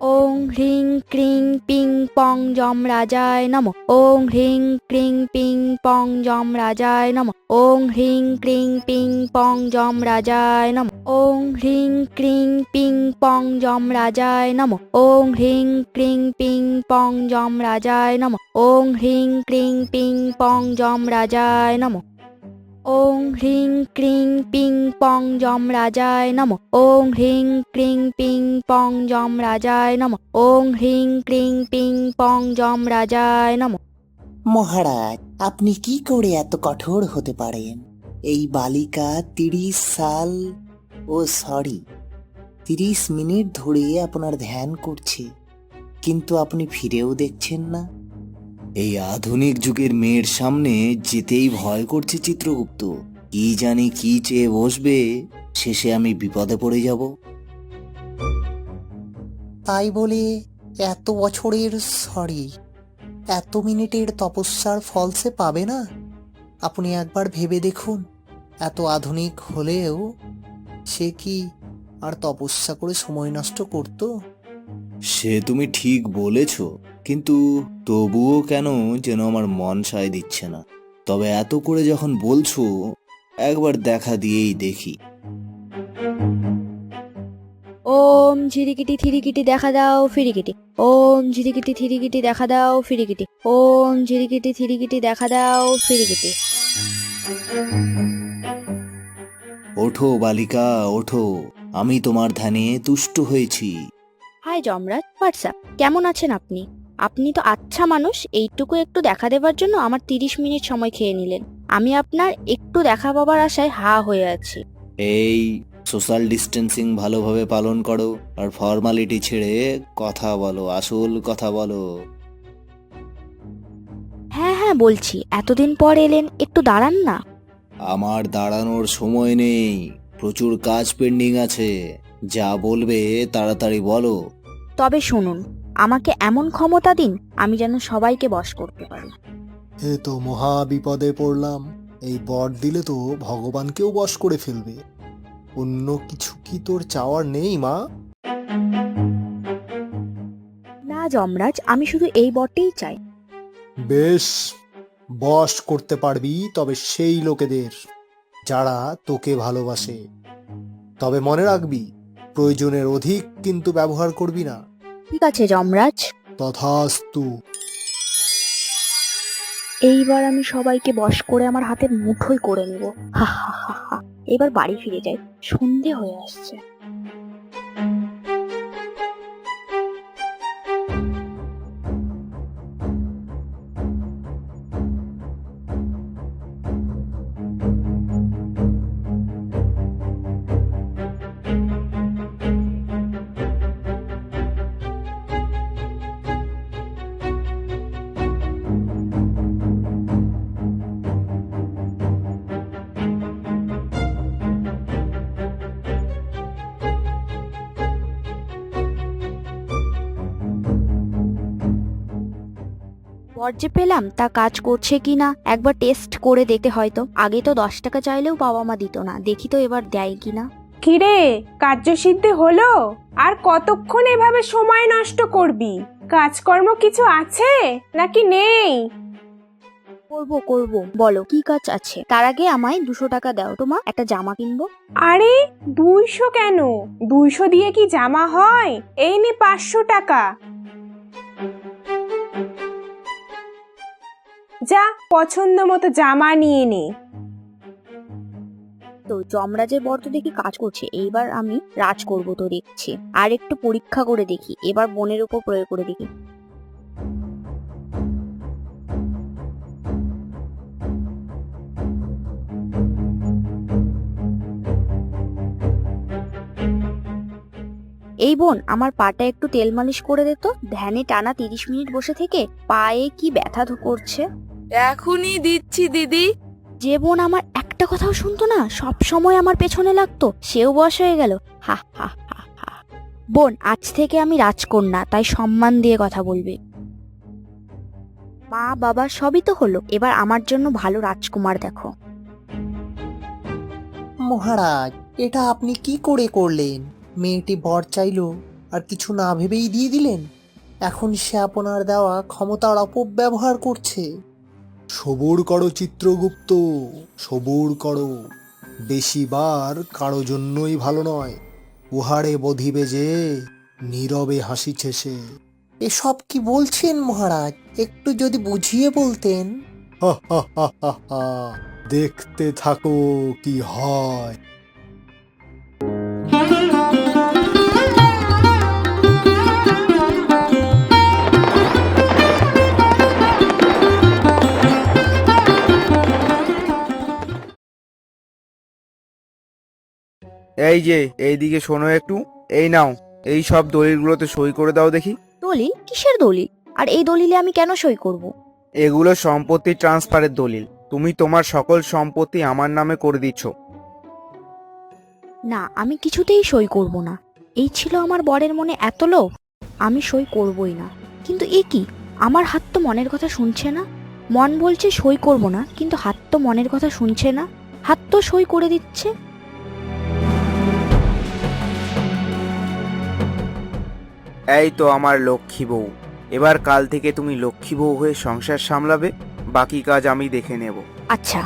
ওং হ্রিং ক্রিং ping pong জম রাজায় নম। ওং হ্রিং ক্রিং পিং পং জম রাজায় নম। ওং হ্রিং ক্রিং পিং পং জম রাজায় নম। ওং হ্রিং ক্রিং পিং পং জম রাজায় নম। ওং হ্রিং ক্রিং পিং পং জম রাজায় নম। ওং হ্রিং ক্রিং পিং পং জম রাজায় নম। ওং হ্রিং ক্রিং পিং পং জম রাজায় নম। ওং হ্রিং ক্রিং পিং পং জম রাজায় নম। ওং হ্রিং ক্রিং পিং পং জম রাজায় নম। মহারাজ, আপনি কি করে এত কঠোর হতে পারেন? এই বালিকা তিরিশ সাল, ও সরি, তিরিশ মিনিট ধরে আপনার ধ্যান করছে, কিন্তু আপনি ফিরেও দেখছেন না। এই আধুনিক যুগের মেয়ের সামনে যেতেই ভয় করছে চিত্রগুপ্ত। কি জানি কি চেয়ে বসবে শেষে আমি বিপদে পড়ে যাব। তাই বলে এত বছরের সরি এত মিনিটের তপস্যার ফল সে পাবে না? আপনি একবার ভেবে দেখুন এত আধুনিক হলেও সে কি আর তপস্যা করে সময় নষ্ট করত? সে তুমি ঠিক বলেছ। কিন্তু তবুও কেন যেন আমার মন সায় দিচ্ছে না? তবে এত করে যখন বলছো একবার দেখা দিয়েই দেখি। ওম ঝিরিকিটি থিরিকিটি দেখা দাও ফিরিকিটি। ওম ঝিরিকিটি থিরিকিটি দেখা দাও ফিরিকিটি। ওম ঝিরিকিটি থিরিকিটি দেখা দাও ফিরিকিটি। ওঠো বালিকা ওঠো। আমি তোমার ধ্যানে তুষ্ট হয়েছি। Hi Yamraj WhatsApp? কেমন আছেন আপনি? আপনি তো আচ্ছা মানুষ এইটুকু একটু দেখা দেবার জন্য আমার তিরিশ মিনিট সময় খেয়ে নিলেন। আমি আপনার একটু দেখা পাবার আশায় হা হয়ে আছি। এই সোশ্যাল ডিস্টেন্সিং ভালোভাবে পালন করো আর ফর্মালিটি ছেড়ে কথা বলো আসল কথা বলো। হ্যাঁ হ্যাঁ বলছি এতদিন পর এলেন একটু দাঁড়ান না। আমার দাঁড়ানোর সময় নেই প্রচুর কাজ পেন্ডিং আছে যা বলবে তাড়াতাড়ি বলো। তবে শুনুন আমাকে এমন ক্ষমতা দিন আমি যেন সবাইকে বশ করতে পারি। এ তো মহা বিপদে পড়লাম। এই বর দিলে তো ভগবানকেও বশ করে ফেলবে। অন্য কিছু কি তোর চাওয়ার নেই মা? না যমরাজ আমি শুধু এই বটেই চাই। বেশ বশ করতে পারবি তবে সেই লোকেদের যারা তোকে ভালোবাসে। তবে মনে রাখবি প্রয়োজনের অধিক কিন্তু ব্যবহার করবি না। ঠিক আছে যমরাজ। তথাস্তু। এইবার আমি সবাইকে বশ করে আমার হাতের মুঠোই করে নেব। হা হা হা হা। এবার বাড়ি ফিরে যাই। সন্ধে হয়ে আসছে। বর যে পেলাম তা কাজ করছে কি না একবার টেস্ট করে দেখতে হয়তো আগে তো দশ টাকা চাইলেও বাবা মা দিত না দেখি তো এবার দেয় কি না। কিরে কার্যসিদ্ধি হলো? আর কতক্ষণ এভাবে সময় নষ্ট করবি? কাজকর্ম কিছু আছে? নাকি নেই? করব করব বলো কি কাজ আছে? তার আগে আমায় দুশো টাকা দাও তোমা একটা জামা কিনবো। আরে দুইশো কেন? দুইশো দিয়ে কি জামা হয়? এই নে পাঁচশো টাকা। যা পছন্দ মতো জামা নিয়ে নে। তো যমরাজের বর তো দেখি কাজ করছে, এইবার আমি রাজ করব তো দেখছি। আর একটু পরীক্ষা করে দেখি, এবার বোনের উপর প্রয়োগ করে দেখি। এই বোন, আমার পাটা একটু তেল মালিশ করে দে তো। ধ্যানে টানা তিরিশ মিনিট বসে থেকে পায়ে কি ব্যথা করছে? এখনই দিচ্ছি দিদি। যে বোন আমার একটা কথাও শুনতো না সব সময় আমার পেছনে লাগতো সেও বয়স হয়ে গেল। হা হা হা হা। বোন আজ থেকে আমি রাজকন্যা তাই সম্মান দিয়ে কথা বলবে। মা বাবা সবই তো হলো। এবার আমার জন্য ভালো রাজকুমার দেখো। মহারাজ এটা আপনি কি করে করলেন? মেয়েটি বর চাইলো আর কিছু না ভেবেই দিয়ে দিলেন? এখন সে আপনার দেওয়া ক্ষমতার অপব্যবহার করছে। সবুর করো চিত্রগুপ্ত সবুর করো বেশি বার কারও জন্যই ভালো নয় উহারে বধিবে যে নীরবে হাসিছে সে এসব কি বলছেন মহারাজ একটু যদি বুঝিয়ে বলতেন হা হা হা হা হা। দেখতে থাকো কি হয় এই যে এইদিকে শোনো একটু। এই নাও এই সব দলিলগুলোতে সই করে দাও দেখি। দলিল? কিসের দলিল? আর এই দলিলে আমি কেন সই করব? এগুলো সম্পত্তি ট্রান্সফারের দলিল। তুমি তোমার সকল সম্পত্তি আমার নামে করে দিচ্ছ। না আমি কিছুতেই সই করব না। এই ছিল আমার বরের মনে এত লোভ। আমি সই করবই না। কিন্তু এ কি? আমার হাত তো মনের কথা শুনছে না। মন বলছে সই করব না কিন্তু হাত তো মনের কথা শুনছে না। হাত তো সই করে দিচ্ছে। এই তো আমার লক্ষ্মী বউ। এবার কাল থেকে তুমি লক্ষ্মী বউ হয়ে সংসার সামলাবে, বাকি কাজ আমি দেখে নেব। আচ্ছা।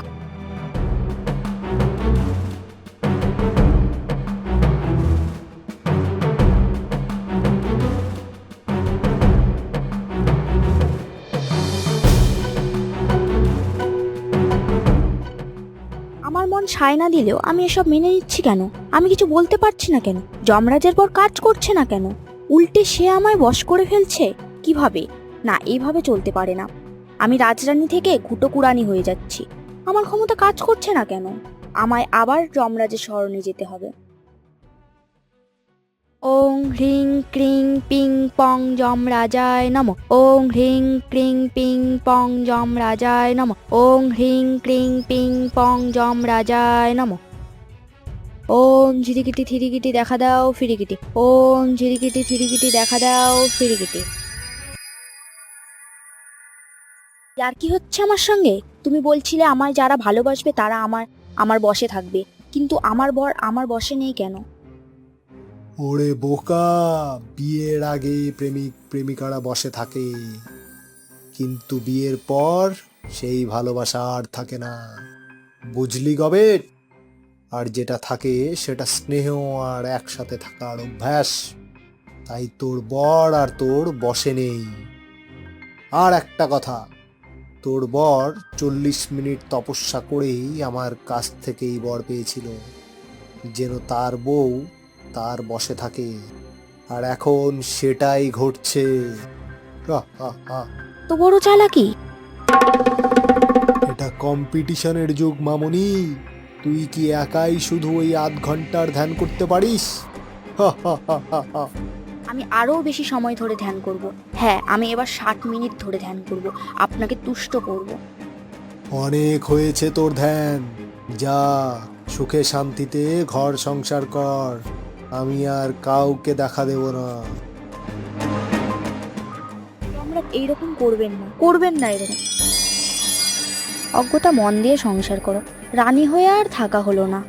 আমার মন সায় না দিলেও আমি এসব মেনে নিচ্ছি কেন? আমি কিছু বলতে পারছি না কেন? যমরাজের পর কাজ করছে না কেন? উল্টে সে আমায় বশ করে ফেলছে? কীভাবে? না, এইভাবে চলতে পারে না। আমি রাজরানী থেকে কুটোকুরানি হয়ে যাচ্ছি। আমার ক্ষমতা কাজ করছে না কেন? আমায় আবার যমরাজের স্মরণে যেতে হবে। ওং হ্রিং ক্রিং পিং পং যম রাজায় নম। ওং হ্রিং ক্রিং পিং পং যম রাজায় নম। ওং হ্রিং ক্রিং পিং পং যম রাজায় নম। ওম ঝিরিকিটি থিরিকিটি দেখা দাও ফিরিকিটি। ওম ঝিরিকিটি থিরিকিটি দেখা দাও ফিরিকিটি। আর কি হচ্ছে আমার সঙ্গে? তুমি বলছিলে আমায় যারা ভালোবাসবে তারা আমার আমার বসে থাকবে। কিন্তু আমার বর আমার বসে নেই কেন? ওরে বোকা বিয়ের আগে প্রেমিক প্রেমিকারা বসে থাকে। কিন্তু বিয়ের পর সেই ভালোবাসা আর থাকে না। বুঝলি গবেট? আর যেটা থাকে সেটা স্নেহ আর একসাথে থাকার অভ্যাস। তাই তোর বর আর তোর বসে নেই। আর একটা কথা তোর বর চল্লিশ মিনিট তপস্যা করেই আমার কাছ থেকেই বর পেয়েছিল যেন তার বউ তার বসে থাকে। আর এখন সেটাই ঘটছে। তো বড় চালাকি? এটা কম্পিটিশনের যুগ মামনি। তুই কি একাই শুধু ওই আধ ঘণ্টার ধ্যান করতে পারিস। আমি আরও বেশি সময় ধরে ধ্যান করব। হ্যাঁ আমি এবার ষাট মিনিট ধরে ধ্যান করব। আপনাকে তুষ্ট করব। অনেক হয়েছে তোর ধ্যান। যা সুখে শান্তিতে ঘর সংসার কর। আমি আর কাউকে দেখা দেব না। আমরা এইরকম করবেন না। করবেন না এরকম। অজ্ঞতা মন দিয়ে সংসার করো। রানী হয়ে আর থাকা হলো না।